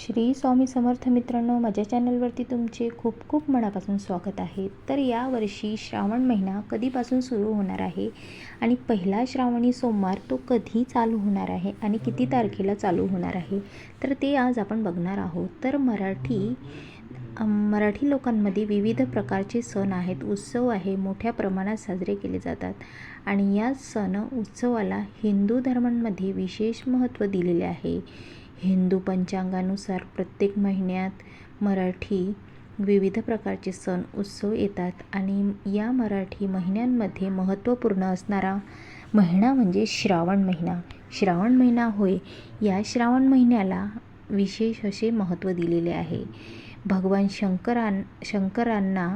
श्री स्वामी समर्थ मित्रांनो माझ्या चॅनलवरती तुमचे खूप खूप मनापासून स्वागत आहे. तर यावर्षी श्रावण महिना कधीपासून सुरू होणार आहे आणि पहिला श्रावणी सोमवार तो कधी चालू होणार आहे आणि किती तारखेला चालू होणार आहे तर ते आज आपण बघणार आहोत. तर मराठी मराठी लोकांमध्ये विविध प्रकारचे सण आहेत. उत्सव आहे मोठ्या प्रमाणात साजरे केले जातात आणि या सण उत्सवाला हिंदू धर्मांमध्ये विशेष महत्त्व दिलेले आहे. हिंदू पंचांगानुसार प्रत्येक महिन्यात मराठी विविध प्रकारचे सण उत्सव येतात आणि या मराठी महिन्यांमध्ये महत्त्वपूर्ण असणारा महिना म्हणजे श्रावण महिना. श्रावण महिना होय या श्रावण महिन्याला विशेष असे महत्त्व दिलेले आहे. भगवान शंकरां शंकरांना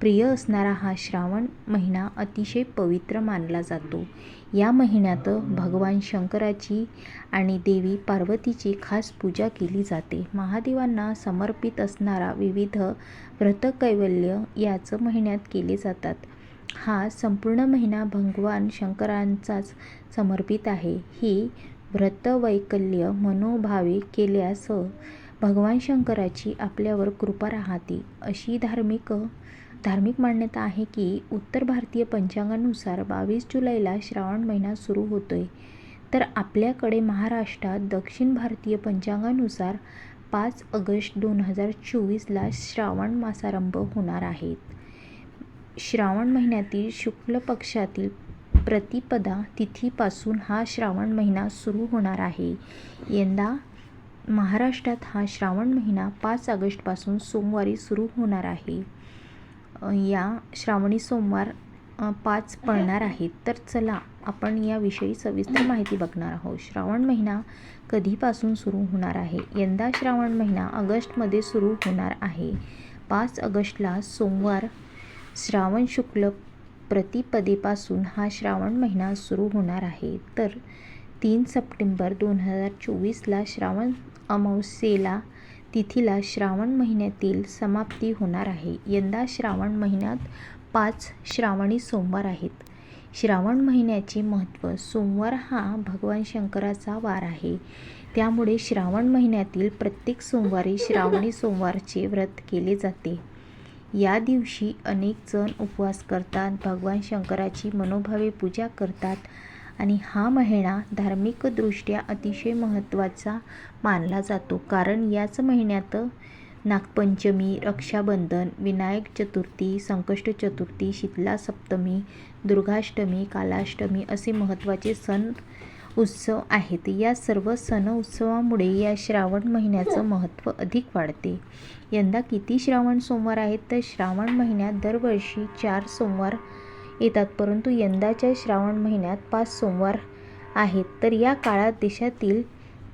प्रिय असणारा हा श्रावण महिना अतिशय पवित्र मानला जातो. या महिन्यात भगवान शंकराची आणि देवी पार्वतीची खास पूजा केली जाते. महादेवांना समर्पित असणारा विविध व्रतकैवल्य याच महिन्यात केले जातात. हा संपूर्ण महिना भगवान शंकरांचाच समर्पित आहे. ही व्रतवैकल्य मनोभावे केल्यास भगवान शंकराची आपल्यावर कृपा राहते. अशी धार्मिक धार्मिक मान्यता आहे की उत्तर भारतीय पंचांगानुसार बावीस जुलैला श्रावण महिना सुरू होतो आहे तर आपल्याकडे महाराष्ट्रात दक्षिण भारतीय पंचांगानुसार पाच ऑगस्ट दोन हजार चोवीसला श्रावण मासारंभ होणार आहेत श्रावण महिन्यातील शुक्ल पक्षातील प्रतिपदा तिथीपासून हा श्रावण महिना सुरू होणार आहे. यंदा महाराष्ट्रात हा श्रावण महिना पाच ऑगस्टपासून सोमवारी सुरू होणार आहे. या श्रावणी सोमवार पाच पडणार आहेत. तर चला आपण याविषयी सविस्तर माहिती बघणार आहोत. श्रावण महिना कधीपासून सुरू होणार आहे? यंदा श्रावण महिना ऑगस्टमध्ये सुरू होणार आहे. पाच ऑगस्टला सोमवार श्रावण शुक्ल प्रतिपदेपासून हा श्रावण महिना सुरू होणार आहे. तर तीन सप्टेंबर दोन हजार चोवीसला श्रावण अमावस्येला तिथीला श्रावण महिन्यातील समाप्ती होणार आहे. यंदा श्रावण महिन्यात पाच श्रावणी सोमवार आहेत. श्रावण महिन्याचे महत्त्व सोमवार हा भगवान शंकराचा वार आहे. त्यामुळे श्रावण महिन्यातील प्रत्येक सोमवारी श्रावणी सोमवारचे व्रत केले जाते. या दिवशी अनेक जण उपवास करतात भगवान शंकराची मनोभावे पूजा करतात आणि हा महिना धार्मिकदृष्ट्या अतिशय महत्त्वाचा मानला जातो. कारण याच महिन्यात नागपंचमी रक्षाबंधन विनायक चतुर्थी संकष्ट चतुर्थी शीतला सप्तमी दुर्गाष्टमी कालाष्टमी असे महत्त्वाचे सण उत्सव आहेत. या सर्व सण उत्सवामुळे या श्रावण महिन्याचं महत्त्व अधिक वाढते. यंदा किती श्रावण सोमवार आहेत? तर श्रावण महिन्यात दरवर्षी चार सोमवार येतात. परंतु यंदाच्या श्रावण महिन्यात पाच सोमवार आहेत तर या काळात देशातील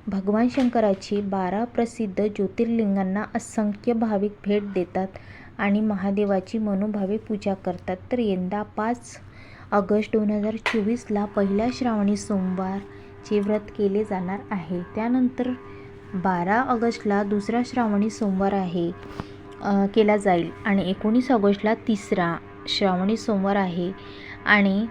भगवान शंकराची बारा प्रसिद्ध ज्योतिर्लिंगांना असंख्य भाविक भेट देतात आणि महादेवाची मनोभावे पूजा करतात. तर यंदा पाच ऑगस्ट दोन हजार चोवीसला पहिल्या श्रावणी सोमवारचे व्रत केले जाणार आहे. त्यानंतर बारा ऑगस्टला दुसरा श्रावणी सोमवार आहे केला जाईल आणि एकोणीस ऑगस्टला तिसरा श्रावणी सोमवार आहे आणि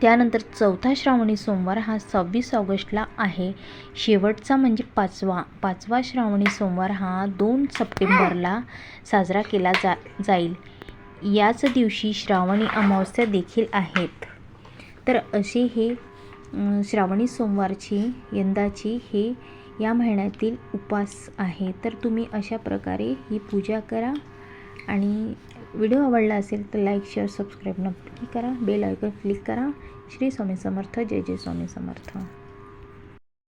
त्यानंतर चौथा श्रावणी सोमवार हा सव्वीस ऑगस्टला आहे. शेवटचा म्हणजे पाचवा. पाचवा श्रावणी सोमवार हा दोन सप्टेंबरला साजरा केला जा जाईल. याच दिवशी श्रावणी अमावस्या देखील आहेत. तर असे हे श्रावणी सोमवारची यंदाची हे या महिन्यातील उपास आहे. तर तुम्ही अशा प्रकारे ही पूजा करा आणि व्हिडिओ आवडला असेल तर लाईक शेअर सबस्क्राईब नक्की करा. बेल आयकॉन क्लिक करा. श्री स्वामी समर्थ. जय जय स्वामी समर्थ.